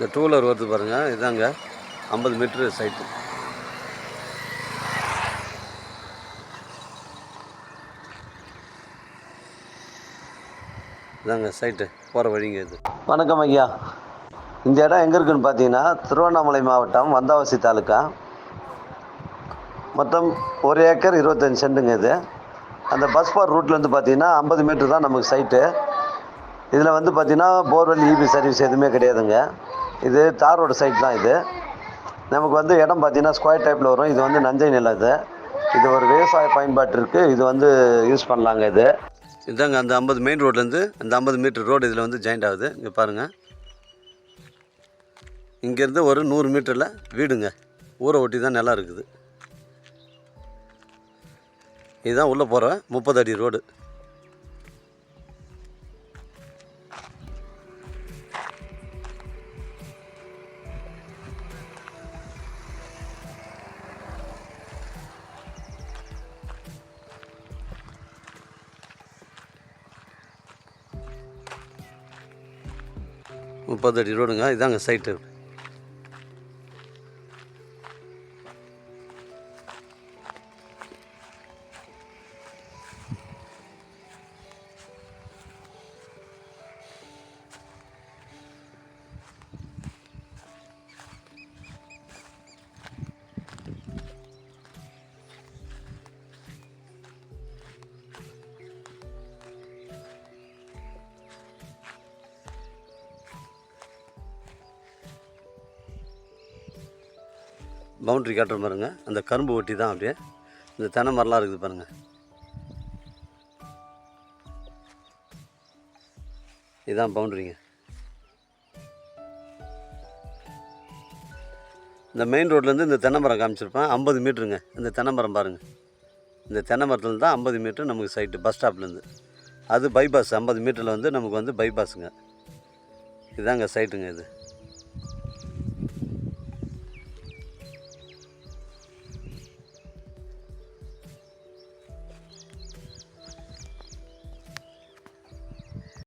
இந்த two wheeler வருது பாருங்கள் இதாங்க. ஐம்பது மீட்ரு சைட்டு இதாங்க சைட்டு போகிற வழிங்க இது. வணக்கம் ஐயா. இந்த இடம் எங்கே இருக்குன்னு பார்த்தீங்கன்னா திருவண்ணாமலை மாவட்டம் வந்தாவசி தாலுக்கா மொத்தம் ஒரு ஏக்கர் இருபத்தஞ்சி சென்ட்டுங்க இது. அந்த பஸ் பார் ரூட்லேருந்து பார்த்தீங்கன்னா ஐம்பது மீட்ரு தான் நமக்கு சைட்டு இதில் வந்து பார்த்திங்கன்னா போர்வெல் இபி சர்வீஸ் எதுவுமே கிடையாதுங்க. இது தார் ரோடு சைட் தான் இது. நமக்கு வந்து இடம் பார்த்தீங்கன்னா ஸ்கொயர் டைப்பில் வரும். இது வந்து நஞ்சை நிலம் இது. இது ஒரு விவசாய பயன்பாட்டிற்கு இது வந்து யூஸ் பண்ணலாங்க இது. இதாங்க அந்த ஐம்பது மெயின் ரோட்லேருந்து அந்த ஐம்பது மீட்டர் ரோடு இதில் வந்து ஜாயிண்ட் ஆகுது. இங்கே பாருங்கள் இங்கேருந்து ஒரு நூறு மீட்டரில் வீடுங்க. ஊரை ஒட்டி தான் நிலம் இருக்குது. இதுதான் உள்ளே போகிற முப்பது அடி ரோடு முப்பது அடி ரோடுங்க. இதாங்க சைட்டு. பவுண்ட்ரி காட்டுற பாருங்க. அந்த கரும்பு ஒட்டி தான் அப்படியே. இந்த தென்னை மரம்லாம் இருக்குது பாருங்க. இதுதான் பவுண்ட்ரிங்க. இந்த மெயின் ரோட்லேருந்து இந்த தென்னை மரம் காமிச்சிருப்பேன். ஐம்பது மீட்டருங்க. இந்த தென்னை மரம் பாருங்கள் இந்த தென்னை மரத்துலேருந்து தான் ஐம்பது மீட்ரு நமக்கு சைட்டு பஸ் ஸ்டாப்லேருந்து அது பைபாஸ் ஐம்பது மீட்டரில் வந்து நமக்கு வந்து பைபாஸுங்க இதுதாங்க சைட்டுங்க இது.